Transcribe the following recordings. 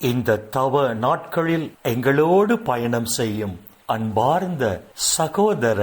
இந்த தவ நாட்களில் எங்களோடு பயணம் செய்யும் அன்பார்ந்த சகோதர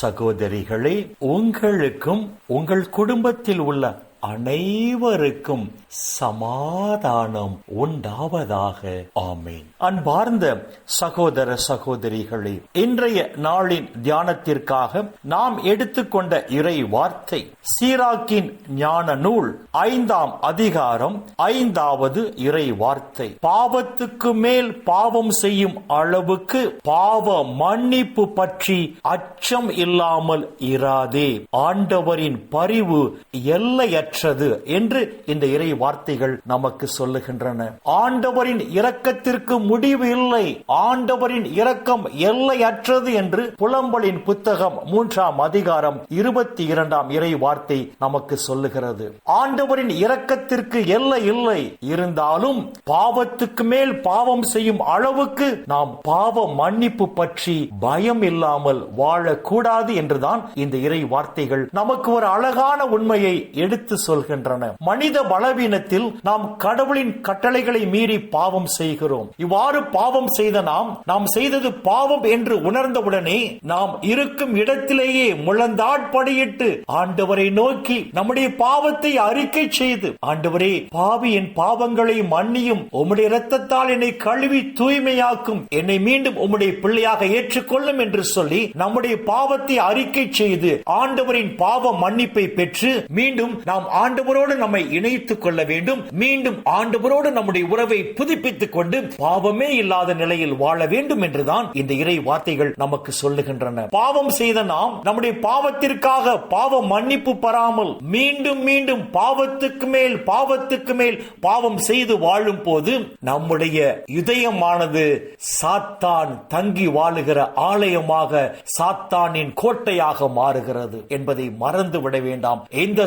சகோதரிகளே உங்களுக்கும் உங்கள் குடும்பத்தில் உள்ள அனைவருக்கும் சமாதானம் உண்டாவதாக. ஆமேன். அன்பார்ந்த சகோதர சகோதரிகளே இன்றைய நாளின் தியானத்திற்காக நாம் எடுத்துக்கொண்ட இறை வார்த்தை சீராக்கின் ஞான நூல் ஐந்தாம் அதிகாரம் ஐந்தாவது இறை வார்த்தை. பாவத்துக்கு மேல் பாவம் செய்யும் அளவுக்கு பாவ மன்னிப்பு பற்றி அச்சம் இல்லாமல் இராதே. ஆண்டவரின் பரிவு எல்லையற்ற பெற்றது என்று இந்த இறை வார்த்தைகள் நமக்கு சொல்லுகின்றன. ஆண்டவரின் இரக்கத்திற்கு முடிவு இல்லை. ஆண்டவரின் இரக்கம் எல்லையற்றது என்று புலம்பலின் புத்தகம் மூன்றாம் அதிகாரம் இருபத்தி இரண்டாம் இறை வார்த்தை நமக்கு சொல்லுகிறது. ஆண்டவரின் இரக்கத்திற்கு எல்லை இல்லை. இருந்தாலும் பாவத்துக்கு மேல் பாவம் செய்யும் அளவுக்கு நாம் பாவ மன்னிப்பு பற்றி பயம் இல்லாமல் வாழக்கூடாது என்றுதான் இந்த இறை வார்த்தைகள். நமக்கு ஒரு அழகான உண்மையை எடுத்து சொல்கின்றன. மனித பலவீனத்தில் நாம் கடவுளின் கட்டளைகளை மீறி பாவம் செய்கிறோம். இவ்வாறு பாவம் செய்த நாம் நாம் செய்தது பாவம் என்று உணர்ந்தவுடனே நாம் இருக்கும் இடத்திலேயே முழந்தாட்படியிட்டு ஆண்டவரை நோக்கி நம்முடைய பாவத்தை அறிக்கை செய்து ஆண்டவரே பாவி என் பாவங்களை மன்னியும் உம்முடைய இரத்தத்தால் என்னை கழுவி தூய்மையாக்கும் என்னை மீண்டும் உம்முடைய பிள்ளையாக ஏற்றுக்கொள்ளும் என்று சொல்லி நம்முடைய பாவத்தை அறிக்கை செய்து ஆண்டவரின் பாவ மன்னிப்பை பெற்று மீண்டும் நாம் ஆண்டவரோடு நம்மை இணைத்துக் கொள்ள வேண்டும். மீண்டும் ஆண்டவரோடு நம்முடைய உறவை புதுப்பித்துக் கொண்டு பாவமே இல்லாத நிலையில் வாழ வேண்டும் என்றுதான் இந்த இறை வார்த்தைகள் நமக்கு சொல்லுகின்றன. பாவம் செய்த நாம் நம்முடைய பாவத்திற்காக பாவ மன்னிப்பு பெறாமல் மீண்டும் மீண்டும் பாவத்துக்கு மேல் பாவத்துக்கு மேல் பாவம் செய்து வாழும் போது நம்முடைய இதயமானது சாத்தான் தங்கி வாழுகிற ஆலயமாக சாத்தானின் கோட்டையாக மாறுகிறது என்பதை மறந்து விட வேண்டாம். இந்த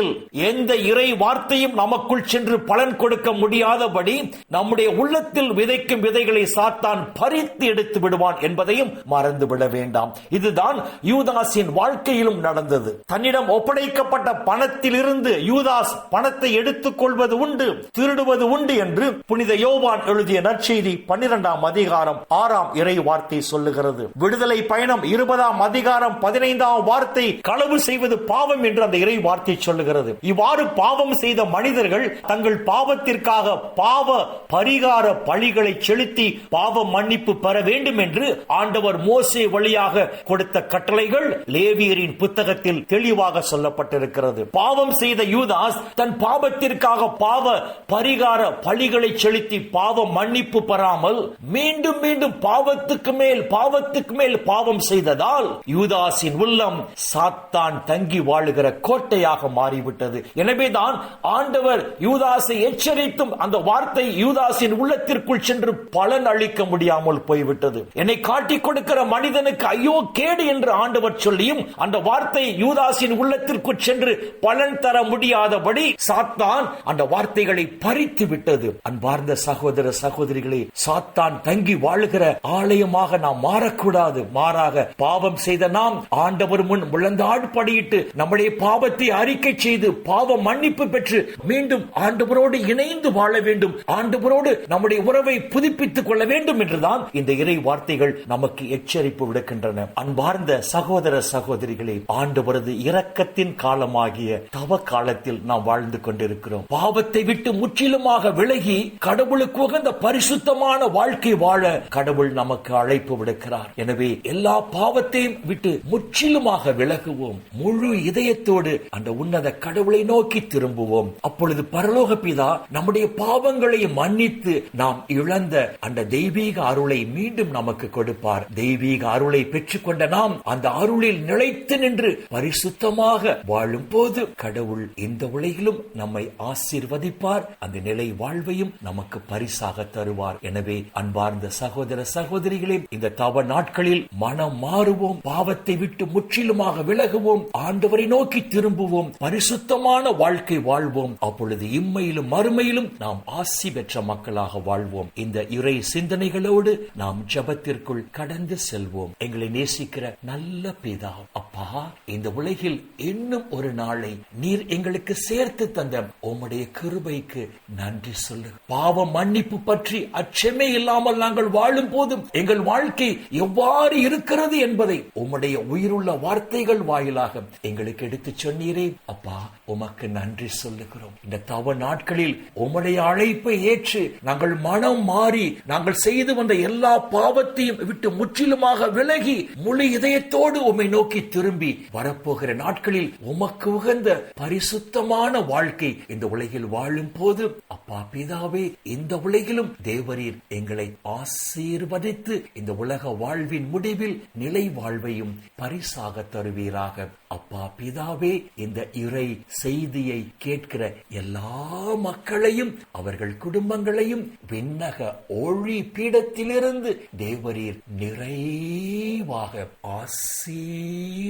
சூழ்நிலையில் எந்த இறை வார்த்தையும் நமக்குள் சென்று பலன் கொடுக்க முடியாதபடி நம்முடைய உள்ளத்தில் விதைக்கும் விதைகளை சாத்தான் பறித்து எடுத்து விடுவான் என்பதையும் மறந்து விட வேண்டாம். இதுதான் யூதாஸின் வாழ்க்கையிலும் நடந்தது. தன்னிடம் ஒப்படைக்கப்பட்ட பணத்திலிருந்து யூதாஸ் பணத்தை எடுத்துக் கொள்வது உண்டு திருடுவது உண்டு என்று புனித யோவான் எழுதிய நற்செய்தி பன்னிரெண்டாம் அதிகாரம் ஆறாம் இறை வார்த்தை சொல்லுகிறது. விடுதலை பயணம் இருபதாம் அதிகாரம் பதினைந்தாம் வார்த்தை களவு செய்வது பாவம் என்று அந்த இறை வார்த்தை சொல்லுகிறது. இவ்வாறு பாவம் செய்த மனிதர்கள் தங்கள் பாவத்திற்காக பாவ பரிகார பழிகளை செலுத்தி பாவ மன்னிப்பு பெற வேண்டும் என்று ஆண்டவர் மோசே வழியாக கொடுத்த கட்டளைகள் லேவியரின் புத்தகத்தில் தெளிவாக சொல்லப்பட்டிருக்கிறது. பாவம் செய்த யூதாஸ் தன் பாவத்திற்காக பாவ பரிகார பழிகளை செலுத்தி பாவ மன்னிப்பு பெறாமல் மீண்டும் மீண்டும் பாவத்துக்கு மேல் பாவத்துக்கு மேல் பாவம் செய்ததால் யூதாஸின் உள்ளம் சாத்தான் தங்கி வாழுகிற கோட்டையாக மாறி ஆகிவிட்டது. எனவேதான் ஆண்டவர் யூதாசை எச்சரித்தும் அந்த வார்த்தை யூதாசின் உள்ளத்திற்குள் சென்று பலன் அளிக்க முடியாமல் போய்விட்டது. என்னை காட்டிக் கொடுக்கிற மனிதனுக்கு ஐயோ கேடு என்று ஆண்டவர் சொல்லியும் அந்த வார்த்தை யூதாசின் உள்ளத்திற்குள் சென்று பலன் தர முடியாதபடி சாத்தான் அந்த வார்த்தைகளை பறித்து விட்டது அன்பார்ந்த சகோதர சகோதரிகளே சாத்தான் தங்கி வாழுகிற ஆலயமாக நாம் மாறக்கூடாது. மாறாக பாவம் செய்த நாம் ஆண்டவர் முன் முழந்தாடு படியிட்டு நம்முடைய பாவத்தை அறிக்கை செய்து பாவ மன்னிப்பு பெற்று மீண்டும் ஆண்டவரோடு இணைந்து வாழ வேண்டும். ஆண்டவரோடு நம்முடைய உறவை புதுப்பித்துக் கொள்ள வேண்டும் என்றுதான் இந்த இறை வார்த்தைகள் நமக்கு எச்சரிப்பு விடுக்கின்றன. அன்பார்ந்த சகோதர சகோதரிகளே ஆண்டவரது இரக்கத்தின் காலமாகிய தவ காலத்தில் நாம் வாழ்ந்து கொண்டிருக்கிறோம். பாவத்தை விட்டு முற்றிலுமாக விலகி கடவுளுக்கு உகந்த பரிசுத்தமான வாழ்க்கை வாழ கடவுள் நமக்கு அழைப்பு விடுக்கிறார். எனவே எல்லா பாவத்தையும் விட்டு முற்றிலுமாக விலகுவோம். முழு இதயத்தோடு அந்த உன்னத கடவுளை நோக்கி திரும்புவோம். அப்பொழுது பரலோக பிதா நம்முடைய பாவங்களை மன்னித்து நாம் இழந்த அந்த தெய்வீக அருளை மீண்டும் நமக்கு கொடுப்பார். தெய்வீக அருளை பெற்றுக்கொண்ட நாம் அந்த அருளில் நிலைத்து நின்று பரிசுத்தமாக வாழும் போது கடவுள் இந்த உலகிலும் நம்மை ஆசீர்வதிப்பார். அந்த நிலை வாழ்வையும் நமக்கு பரிசாக தருவார். எனவே அன்பார்ந்த சகோதர சகோதரிகளே இந்த தவ நாட்களில் மனம் மாறுவோம். பாவத்தை விட்டு முற்றிலுமாக விலகுவோம். ஆண்டவரை நோக்கி திரும்புவோம். பரிசு பரிசுத்தமான வாழ்க்கை வாழ்வோம். அப்பொழுது இம்மையிலும் மறுமையிலும் நாம் ஆசி பெற்ற மக்களாக வாழ்வோம். இந்த இறை சிந்தனைகளோடு நாம் ஜபத்திற்குள் கடந்து செல்வோம். எங்களை நேசிக்கிற நல்ல பிதா அப்பா இந்த உலகில் இன்னும் ஒரு நாளை நீர் எங்களுக்கு சேர்த்து தந்த உம்முடைய கிருபைக்கு நன்றி சொல்லு பாவ மன்னிப்பு பற்றி அச்சமே இல்லாமல் நாங்கள் வாழும் போதும் எங்கள் வாழ்க்கை எவ்வாறு இருக்கிறது என்பதை உம்முடைய உயிருள்ள வார்த்தைகள் வாயிலாக எங்களுக்கு எடுத்துச் சொன்னீரே. அப்பா உமக்கு நன்றி சொல்லுகிறோம். இந்த தவ நாட்களில் உம்முடைய அழைப்பை ஏற்று நாங்கள் மனம் மாறி நாங்கள் செய்து வந்த எல்லா பாவத்தையும் விட்டு முற்றிலுமாக விலகி முழு இதயத்தோடு உம்மை நோக்கி திரும்பி வரப்போகிற நாட்களில் உமக்கு உகந்த பரிசுத்தமான வாழ்க்கை இந்த உலகில் வாழும் போது அப்பா பிதாவே இந்த உலகிலும் தேவரீர் எங்களை ஆசீர்வதித்து இந்த உலக வாழ்வின் முடிவில் நிலை வாழ்வையும் பரிசாக தருவீராக. அப்பா பிதாவே இந்த இறை செய்தியை கேட்கிற எல்லா மக்களையும் அவர்கள் குடும்பங்களையும் விண்ணக ஒளி பீடத்திலிருந்து தேவரீர் நிறைவாக ஆசீர்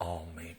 ஆமேன்